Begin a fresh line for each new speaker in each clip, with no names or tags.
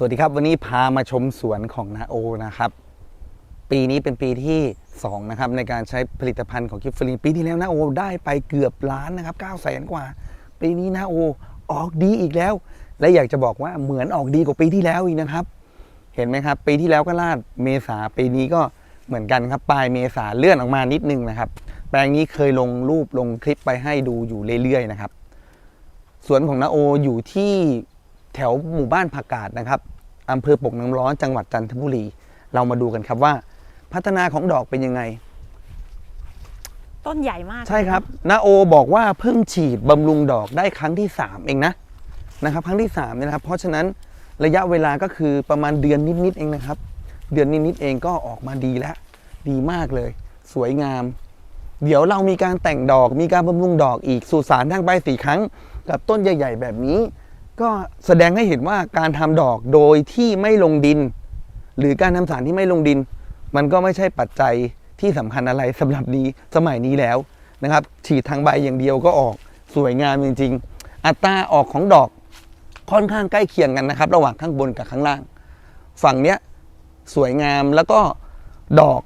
สวัสดีครับวันนี้พามาชมสวนของนาโอนะครับ ปีนี้เป็นปีที่ 2 นะครับ ในการใช้ผลิตภัณฑ์ของกิฟฟรีนปีที่แล้วนาโอได้ไปเกือบล้านนะครับ9 0 0แสนกว่า ปีนี้นาโอออกดีอีกแล้ว และอยากจะบอกว่าเหมือนออกดีกว่าปีที่แล้วอีกนะครับ เห็นไหมครับ ปีที่แล้วก็ลาดเมษาปีนี้ก็เหมือนกันครับปลายเมษาเลื่อนออกมานิดนึงนะครับ แปลงนี้เคยลงรูปลงคลิปไปให้ดูอยู่เรื่อยๆนะครับสวนของนาโออยู่ที่ แถวหมู่บ้านผักกาดนะครับอำเภอปกน้ำร้อนจังหวัดจันทบุรี เรามาดูกันครับว่า พัฒนาของดอกเป็นยังไง
ต้นใหญ่มาก
ใช่ครับนาโอบอกว่าเพิ่งฉีดบำรุงดอกได้ครั้งที่ 3 เองนะนะครับ ครั้งที่3เนี่ยนะครับ เพราะฉะนั้นระยะเวลาก็คือประมาณเดือนนิด ๆ เองนะครับ เดือนนิด ๆ เองก็ออกมาดีแล้ว ดีมากเลย สวยงาม เดี๋ยวเรามีการแต่งดอกมีการบำรุงดอกอีกสู่สารทางใบสี่ครั้ง กับต้นใหญ่ ๆ แบบนี้ ก็แสดงให้เห็นว่าการทำดอกโดยที่ไม่ลงดิน หรือการทำสารที่ไม่ลงดิน มันก็ไม่ใช่ปัจจัยที่สำคัญอะไรสำหรับนี้สมัยนี้แล้วนะครับ ฉีดทางใบอย่างเดียวก็ออกสวยงามจริง ๆ อัตราออกของดอกค่อนข้างใกล้เคียงกันนะครับ ระหว่างข้างบนกับข้างล่าง ฝั่งเนี้ยสวยงามแล้วก็ดอก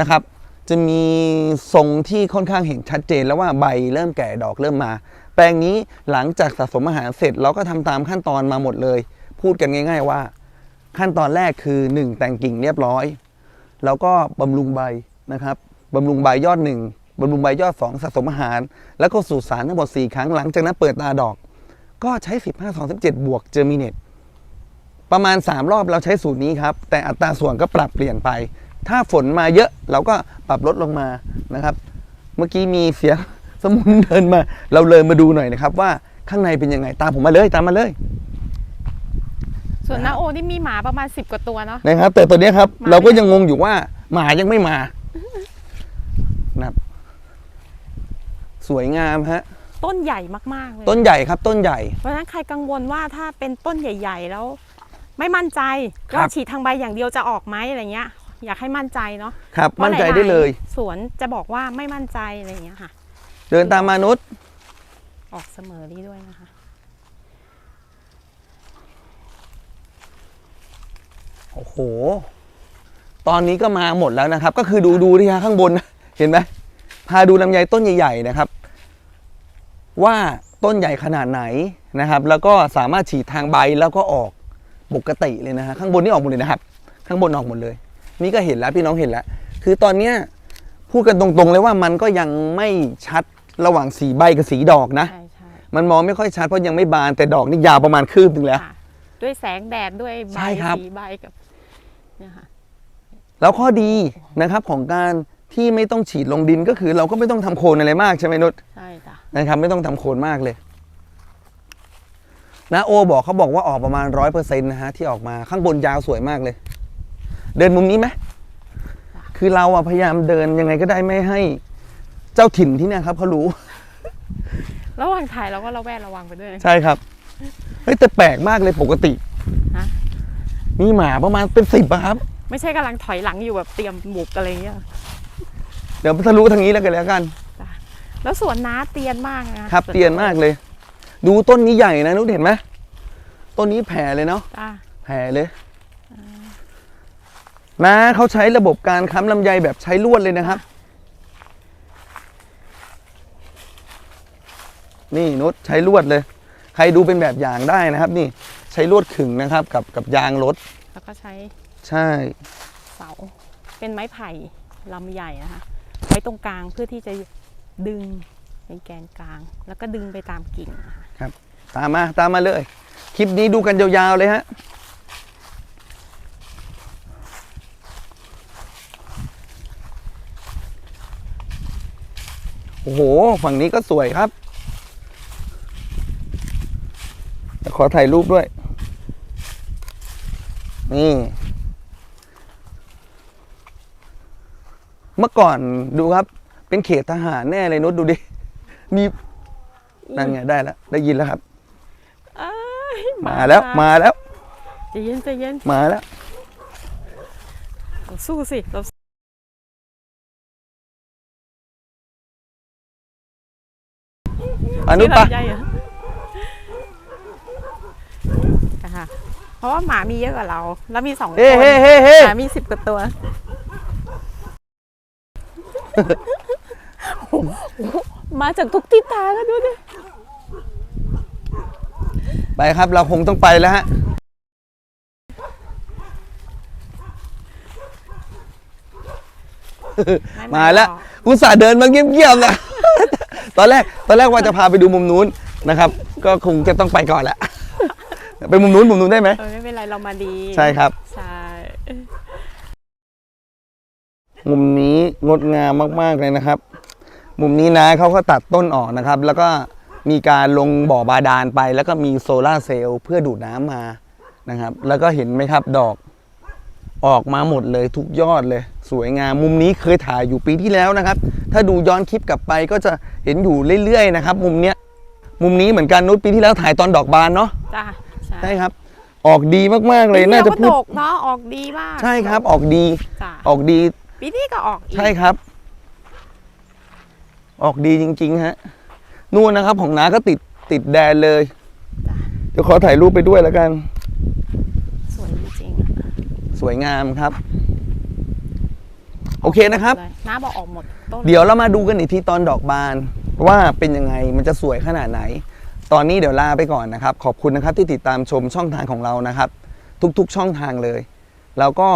นะครับ จะมีทรงที่ค่อนข้างเห็นชัดเจนแล้วว่าใบเริ่มแก่ดอกเริ่มมา แปลงนี้หลังจากสะสมอาหารเสร็จเราก็ทำตามขั้นตอนมาหมดเลย พูดกันง่าย ๆว่า ขั้นตอนแรกคือ 1 แต่งกิ่งเรียบร้อย แล้วก็บำรุงใบนะครับบำรุงใบยอดหนึ่งบำรุงใบยอด 2 สะสมอาหาร แล้วก็สูตรสารทั้งหมด4ครั้งหลังจากนั้นเปิดตาดอก ก็ใช้ 15 27 บวกเจอร์มิเนตประมาณ 3 รอบเราใช้สูตรนี้ครับ แต่อัตราส่วนก็ปรับเปลี่ยนไป ถ้าฝนมาเยอะเราก็ปรับลดลงมานะครับ เมื่อกี้มีเสียงสมุนเดินมา เราเลยมาดูหน่อยนะครับ ว่าข้างในเป็นยังไงตามผมมาเลยตามมาเลย
ส่วนนาโอนี่มีหมาประมาณ10กว่าตัวเนาะ
นะครับ แต่ตัวเนี้ยครับ
มา
เราก็ยังงงอยู่ว่าหมายังไม่มานะครับสวยงามฮะ
ต้นใหญ่มากๆเลย
ต้นใหญ่ครับ ต้นใหญ่
เพราะฉะนั้นใครกังวลว่าถ้าเป็นต้นใหญ่ ๆ แล้ว ไม่มั่นใจ
ครับ
ว่าฉีดทางใบอย่างเดียวจะออกไหมอะไรเงี้ย อยากให้มั่นใจเนาะ
ครับ
พราะ
มั่นใจ
หาๆ
ได้เลย
สวนจะบอกว่าไม่มั่นใจอะไรเงี้ยค่ะ
เดินตามมานุษย์
ออกเสมอนี้ด้วยนะคะ
โอ้โห ตอนนี้ก็มาหมดแล้วนะครับ ก็คือดูดูที่ฮะข้างบนนะเห็นไหมพาดูลำไยต้นใหญ่ ๆนะครับ ว่าต้นใหญ่ขนาดไหนนะครับ แล้วก็สามารถฉีดทางใบแล้วก็ออกปกติเลยนะฮะข้างบนนี่ออกหมดเลยนะครับ ข้างบนออกหมดเลย นี่ก็เห็นแล้วพี่น้องเห็นแล้ว คือตอนเนี้ยพูดกันตรงๆเลยว่ามันก็ยังไม่ชัดระหว่างสีใบกับสีดอกนะ
ใช่ใช่
มันมองไม่ค่อยชัดเพราะยังไม่บานแต่ดอกนี่ยาวประมาณคืบหนึงแล้ว
ค่ะด้วยแสงแดดด้วยใบ
ใช่ครับ
สีใบกับเนี่ยค่ะ
แล้วข้อดีนะครับของการที่ไม่ต้องฉีดลงดินก็คือ เราก็ไม่ต้องทำโคนอะไรมากใช่ไหมนุช
ใช่จ้ะ
นะครับไม่ต้องทำโคนมากเลยนะโอบอกเขาบอกว่าออกประมาณร้อยเปอร์เซ็นต์นะฮะที่ออกมาข้างบนยาวสวยมากเลย เดินมุมนี้ไหมคือเราอะพยายามเดินยังไงก็ได้ไม่ให้เจ้าถิ่นที่เนี่ยครับเขารู้
ระหว่างถ่ายเราก็ระแวดระวังไปด้วย
ใช่ครับเฮ้ยแต่แปลกมากเลยปกติ
ฮะ
มีหมาประมาณเป็นสิบอะครับ
ไม่ใช่กำลังถอยหลังอยู่แบบเตรียมหมุกอะไรเงี้ย
เดี๋ยวทะลุทางนี้แล้วกันแล้วกัน
แล้วสวนน้าเตียนมากนะครับ
เตียนมากเลย ดูต้นนี้ใหญ่นะนุชเห็นไหมต้นนี้แผ่เลยเนาะ
จ้า
แผ่เลย นะเขาใช้ระบบการค้ำลำไยแบบใช้ลวดเลยนะครับ นี่นุชใช้ลวดเลย ใครดูเป็นแบบอย่างได้นะครับ นี่ใช้ลวดขึงนะครับ กับกับยางรถ
แล้วก็ใช้
ใช่
เสา เป็นไม้ไผ่ลำใหญ่นะคะ ไว้ตรงกลางเพื่อที่จะดึงเป็นแกนกลาง แล้วก็ดึงไปตามกิ่งนะคะ
ตามมาตามมาเลย คลิปนี้ดูกันยาวๆเลยฮะ โอ้โห ฝั่งนี้ก็สวยครับเดี๋ยวขอถ่ายรูปด้วย นี่ เมื่อก่อนดูครับ เป็นเขตทหารแน่เลยนุชดูดิ มีนั่นไงได้แล้ว ได้ยินแล้วครับ
เอ้ย
มาแล้ว มาแล้ว
ใจเย็นใจเย็น
มาแล้ว
เราสู้สิเรา
อนุปะ
ใหญ่เหรอค่ะพราะว่าหมามีเยอะกว่าเรา แล้วมีสองคน
เฮ้เฮ้เฮ้เฮ้
หมามีสิบกว่าตัวโอ้โหมาจากทุกทิศทางอะดูดิ
ไปครับเราคงต้องไปแล้วฮะมาแล้วอุตส่าห์เดินมาเงียบๆนะ ตอนแรกตอนแรกว่าจะพาไปดูมุมนู้นนะครับ ก็คงจะต้องไปก่อนแหละไปมุมนู้นมุมนู้นได้ไหม
เออไม่เป็นไรเรามาดี
ใช่ครับ
ใช่
มุมนี้งดงามมากๆเลยนะครับ มุมนี้นะเขาก็ตัดต้นออกนะครับ แล้วก็มีการลงบ่อบาดาลไป แล้วก็มีโซลาร์เซลล์เพื่อดูดน้ำมานะครับ แล้วก็เห็นไหมครับดอก ออกมาหมดเลยทุกยอดเลย สวยงามมุมนี้เคยถ่ายอยู่ปีที่แล้วนะครับ ถ้าดูย้อนคลิปกลับไปก็จะเห็นอยู่เรื่อยๆนะครับ มุมเนี้ยมุมนี้เหมือนกันนุชปีที่แล้วถ่ายตอนดอกบานเนาะ
จ้าใช่
ใช่ครับ ออกดีมากๆเลย
ปี
น่า
ที่
จะ
แล้ว
พู
ก็
ด
ตกเนาะออกดีมาก
ใช่ครับ ออกดี
จ้า
ออกดี
ปีนี้ก็ออกอีก
ใช่ครับ ออกดีจริงๆฮะนู่นนะครับของน้าก็ติดติดแดนเลย
จ้ะ
เดี๋ยวขอถ่ายรูปไปด้วยแล้วกัน
สวยจริงๆอะ
สวยงามครับ โอเคนะครับ
เลยน้าบอกออกหมดต้น
เดี๋ยวเรามาดูกันอีกทีตอนดอกบาน ว่าเป็นยังไงมันจะสวยขนาดไหน ตอนนี้เดี๋ยวลาไปก่อนนะครับ ขอบคุณนะครับที่ติดตามชมช่องทางของเรานะครับ ทุกๆช่องทางเลย แล้วก็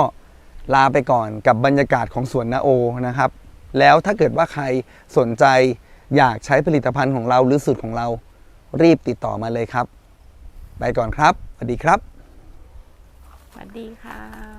ลาไปก่อนกับบรรยากาศของสวนนาโอนะครับ แล้วถ้าเกิดว่าใครสนใจอยากใช้ผลิตภัณฑ์ของเราหรือสูตรของเรารีบติดต่อมาเลยครับ ไปก่อนครับสวัสดีครับ
ส วัสดีค่ะ